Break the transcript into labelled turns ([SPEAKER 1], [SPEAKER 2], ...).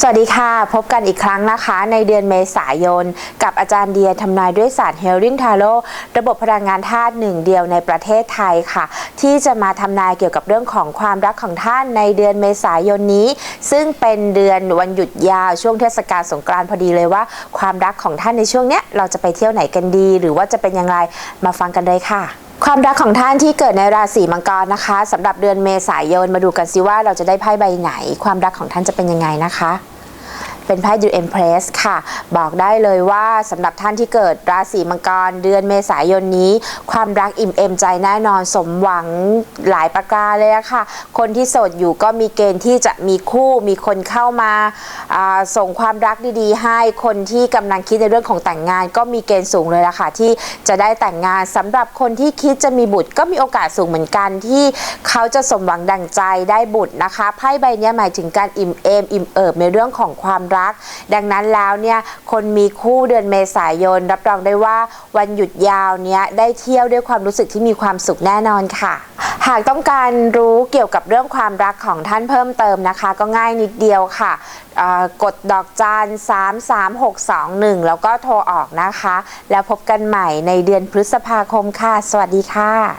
[SPEAKER 1] สวัสดีค่ะ พบกันอีกครั้งนะคะ ในเดือนเมษายน กับอาจารย์เดียทำนายด้วยศาสตร์เฮล i ิ g ทาโ o ระบบพลังงานธาตุหนึ่งเดียวในประเทศไทยค่ะ ที่จะมาทำนายเกี่ยวกับเรื่องของความรักของท่านในเดือนเมษายนนี้ ซึ่งเป็นเดือนวันหยุดยาวช่วงเทศกาลสงกรานต์พอดีเลยว่า ความรักของท่านในช่วงเนี้ยเราจะไปเที่ยวไหนกันดี หรือว่าจะเป็นอย่างไรมาฟังกันเลยค่ะ ความรักของท่านที่เกิดในราศีมังกรนะคะสำหรับเดือนเมษายนมาดูกันซิว่าเราจะได้ไพ่ใบไหน ความรักของท่านจะเป็นยังไงนะคะ เป็นไพ่ดูเอ็มเพรสค่ะ บอกได้เลยว่าสำหรับท่านที่เกิดราศีมังกรเดือนเมษายนนี้ ความรักอิ่มเอมใจแน่นอนสมหวังหลายประการเลยอะค่ะ คนที่โสดอยู่ก็มีเกณฑ์ที่จะมีคู่มีคนเข้ามาาส่งความรักดีๆ ให้คนที่กำลังคิดในเรื่องของแต่งงาน ก็มีเกณฑ์สูงเลยละค่ะ ที่จะได้แต่งงานสำหรับคนที่คิดจะมีบุตรก็มีโอกาสสูงเหมือนกันที่เขาจะสมหวังดั่งใจได้บุตรนะคะไพ่ใบนี้หมายถึงการอิ่มเอมอิ่มเอิบในเรื่องของความรัก ดังนั้นแล้วเนี่ยคนมีคู่เดือนเมษายน รับรองได้ว่าวันหยุดยาวเนี้ยได้เที่ยวด้วยความรู้สึกที่มีความสุขแน่นอนค่ะ หากต้องการรู้เกี่ยวกับเรื่องความรักของท่านเพิ่มเติมนะคะ ก็ง่ายนิดเดียวค่ะเอ่อกดดอกจัน33621 แล้วก็โทรออกนะคะ แล้วพบกันใหม่ในเดือนพฤษภาคมค่ะ สวัสดีค่ะ